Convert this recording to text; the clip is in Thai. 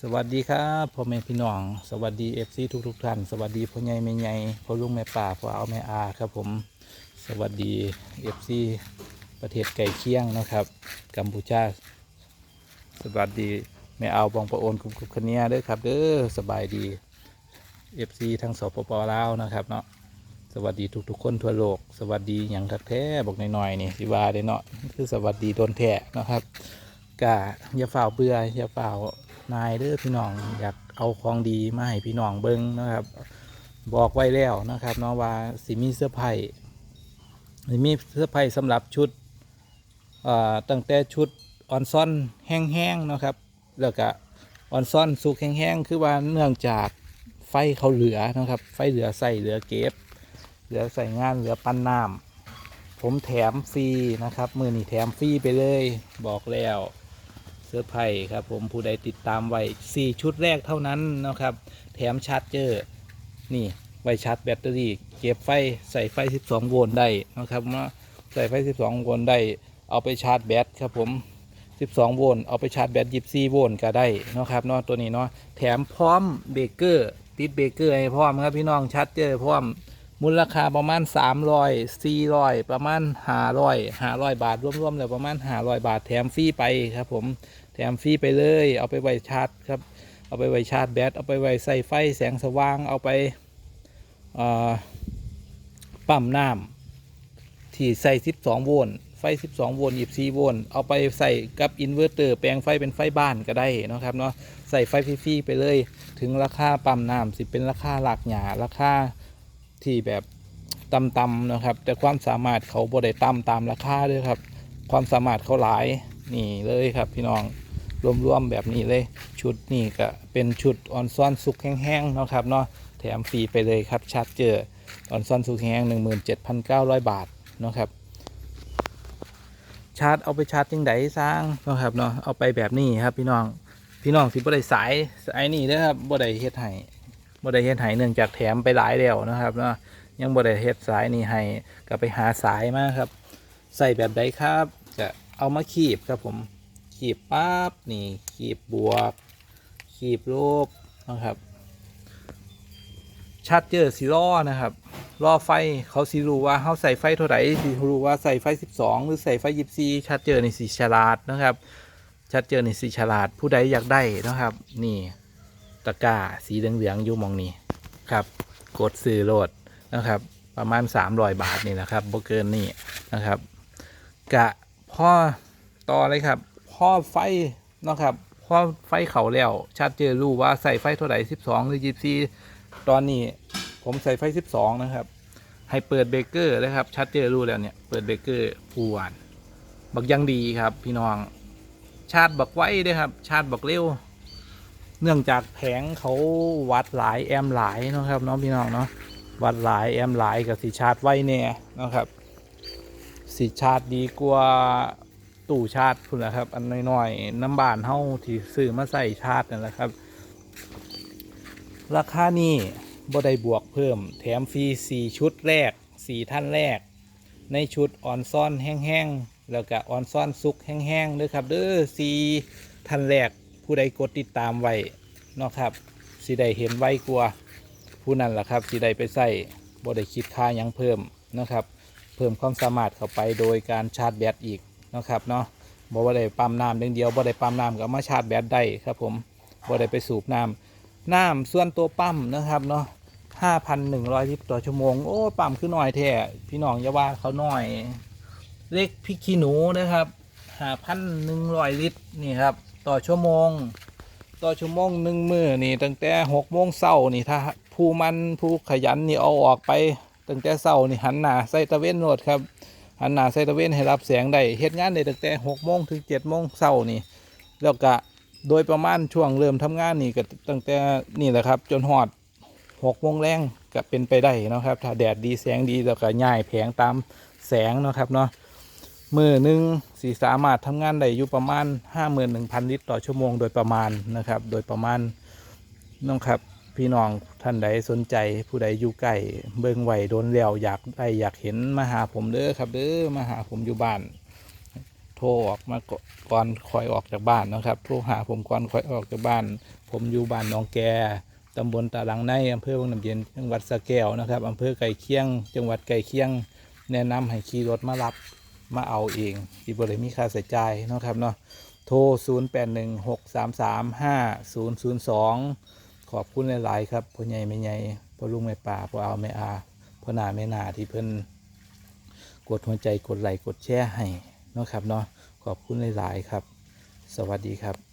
สวัสดีครับพ่อแม่พี่น้อง สวัสดีเอฟซีทุกทุกท่าน สวัสดีพ่อใหญ่แม่ใหญ่พ่อลุงแม่ป่าพ่อเอาแม่อาครับผม สวัสดีเอฟซีประเทศไก่เคียงนะครับ กัมพูชา สวัสดีแม่เอาบองประโอนคุมคุมคเนียด้อครับเด้อสบายดีเอฟซีทั้งสปปลาวนะครับเนาะสวัสดีทุกๆคนทั่วโลก สวัสดีอย่างทักแท้บอกหน่อยๆนี่สิวาได้เนาะคือสวัสดีโดนแท้นะครับกะอย่าฝ่าเบื่ออย่าฝ่า นายเด้อพี่น้องอยากเอาของดีมาให้พี่น้องเบิ้งนะครับ บอกไว้แล้วนะครับเนาะว่าสิมีเสื้อร์ไผ่สิมีเสื้อร์ไผ่สำหรับชุดตั้งแต่ชุดออนซ่อนแห้งๆนะครับ แล้วก็ออนซ่อนสุกแห้งๆคือว่าเนื่องจากไฟเขาเหลือนะครับ ไฟเหลือใส่เหลือเก็บ เหลือใส่งานเหลือปั้นน้ำผมแถมฟรีนะครับ มือนี่แถมฟรีไปเลยบอกแล้ว เสื้อร์ไผ่ครับผมผู้ใดติดตามไว้4ชุดแรกเท่านั้นนะครับ แถมชาร์จเจอร์นี่ไว้ชาร์จแบตเตอรี่เก็บไฟใส่ไฟ 12 โวลต์ได้นะครับว่าใส่ไฟ 12 โวลต์ได้ เอาไปชาร์จแบตครับผม 12 โวลต์เอาไปชาร์จแบต 24 โวลต์ก็ได้นะครับเนาะตัวนี้เนาะแถมพร้อมเบรกเกอร์ติดเบรกเกอร์ให้พร้อมครับพี่น้องชาร์จเจอร์พร้อมมูลค่าประมาณ 300 400 ประมาณ 500 500 บาท รวมๆแล้วประมาณ 500 บาทแถมฟรีไปครับผม แถมฟรีไปเลย เอาไปไว้ชาร์จครับ เอาไปไว้ชาร์จแบต เอาไปไว้ใส่ไฟแสงสว่าง เอาไปปั๊มน้ำที่ใส่ 12 โวลต์ ไฟ 12 โวลต์ 24 โวลต์ เอาไปใส่กับอินเวอร์เตอร์ แปลงไฟเป็นไฟบ้านก็ได้นะครับเนาะ ใส่ไฟฟรีๆไปเลย ถึงราคาปั๊มน้ำสิเป็นราคาหลักหยาราคาที่แบบต่ำๆนะครับ แต่ความสามารถเขาบ่ได้ต่ำตามราคาด้วยครับ ความสามารถเขาหลายนี่เลยครับพี่น้อง รวมๆแบบนี้เลย ชุดนี่ก็เป็นชุดออนซ่อนสุกแห้งๆเนาะครับเนาะแถมฟรีไปเลยครับชาร์จเจอออนซ่อนสุกแห้ง17,900 บาทเนาะครับชาร์จเอาไปชาร์จจังไดสร้างเนาะครับเนาะเอาไปแบบนี้ครับพี่น้องพี่น้องสิบ่ได้สายสายนี่นะครับบ่ได้เฮ็ดให้บ่ได้เฮ็ดให้เนื่องจากแถมไปหลายแล้วนะครับเนาะยังบ่ได้เฮ็ดสายนี่ให้ก็ไปหาสายมาครับ ใส่แบบใดครับจะเอามาขีบครับผม ขีบปั๊บนี่ขีบบวก ขีบลบนะครับชาร์จเจอสีล้อนะครับล้อไฟเขาสีรู้ว่าเขาใส่ไฟเท่าไหร่สีรู้ว่าใส่ไฟ 12 หรือใส่ไฟ24ชาร์จเจอในสีฉลาดนะครับชาร์จเจอในสีฉลาดผู้ใดอยากได้นะครับ นี่ตะกร้าสีเหลืองๆอยู่มองนี้ครับกดซื้อโหลดนะครับ ประมาณ 300 บาทนี่นะครับโบเกินนี่นะครับ กะพ่อต่อเลยครับ อไฟนะครับพอไฟเขาแล้ว ชัดเจนรู้ว่าใส่ไฟเท่าไหร่12หรือ24ตอนนี้ผมใส่ไฟ12นะครับ ให้เปิดเบเกอร์นะครับ ชัดเจนรู้แล้วเนี่ยเปิดเบเกอร์ผู้หวานบักยังดีครับ พี่น้องชาร์จบักไว้ด้วยครับ ชาร์จบักเร็ว เนื่องจากแผงเขาวัดหลายแอมหลายนะครับน้องพี่น้องเนาะวัดหลายแอมหลายกับสีชาร์จไว้เนี่ยนะครับสีชาร์จดีกว่า ตู้ชาร์จพุ่นแหละครับ อันน้อยๆน้ำบานเฮาที่ซื้อมาใส่ชาร์จนั่นแหละครับ ราคานี้บ่ได้บวกเพิ่ม แถมฟรี4ชุดแรก 4 ท่านแรก ในชุดออนซ่อนแห้งๆแล้วก็ออนซ่อนซุกแห้งๆด้วยครับเด้อ4ท่านแรกผู้ใดกดติดตามไว้เนาะครับสิได้เห็นไว้กว่าผู้นั้นแหละครับสิได้ไปใส่บ่ได้คิดค่ายังเพิ่มนะครับ เพิ่มความสามารถเข้าไปโดยการชาร์จแบตอีก นะครับเนาะบ่ว่าได้ปั๊มน้ำอย่งเดียวบ่ได้ปั๊มน้ำก็มาชาร์จแบตได้ครับผมบ่ได้ไปสูบน้ำน้ำส่วนตัวปั๊มนะครับเนาะ5,100ลิตรต่อชั่วโมง โอ้ปั๊มคือน้อยแท้พี่น้องอย่าว่าเขาน้อยเล็กพริกขี้หนูนะครับ5,100ลิตรนี่ครับต่อชั่วโมง ต่อชั่วโมงหนึ่งมือนี่ตั้งแต่หกโมงเช้านี่ถ้าผู้มันผู้ขยันนี่เอาออกไปตั้งแต่เช้านี่หันหน้าใส่ตะเวนโหนดครับ หันหน้าใส่ตะเวนให้รับแสงได้เฮ็ดงานได้ตั้งแต่หกโมงถึงเจ็ดโมงเช้านี่แล้วก็โดยประมาณช่วงเริ่มทำงานนี่ก็ตั้งแต่นี่แหละครับ จนหอดหกโมงแรงก็เป็นไปได้นะครับ ถ้าแดดดีแสงดีแล้วก็ย่ายแผงตามแสงนะครับเนาะมือหนึ่งสีสามารถทำงานได้อยู่ประมาณ 51,000 ลิตรต่อชั่วโมงโดยประมาณนะครับ โดยประมาณน้องครับ พี่น้องท่านใดสนใจผู้ใดอยู่ใกล้เบิ่งไหวโดนแล้วอยากได้อยากเห็นมาหาผมเด้อครับ เด้อมาหาผมอยู่บ้าน โทรออกมาก่อนก่อนคอยออกจากบ้านนะครับโทรหาผมก่อนคอยออกจากบ้าน ผมอยู่บ้านหนองแกตำบลตาลังในอำเภอวังน้ำเย็นจังหวัดสะแก้วนะครับอำเภอไก่เคียง จังหวัดไก่เคียง แนะนำให้ขี่รถมารับมาเอาเองที่บริมีค่าใช้จ่ายนะครับเนาะโทร 0 8 1 6 3 3 5 0 0 2 ขอบคุณหลาย ๆ ครับพ่อใหญ่แม่ใหญ่พ่อลุงแม่ป่าพ่อเอาแม่อาพ่อหนาแม่นาที่เพิ่นกดหัวใจกดไลค์กดแชร์ให้เนาะครับเนาะขอบคุณหลาย ๆ ครับ สวัสดีครับ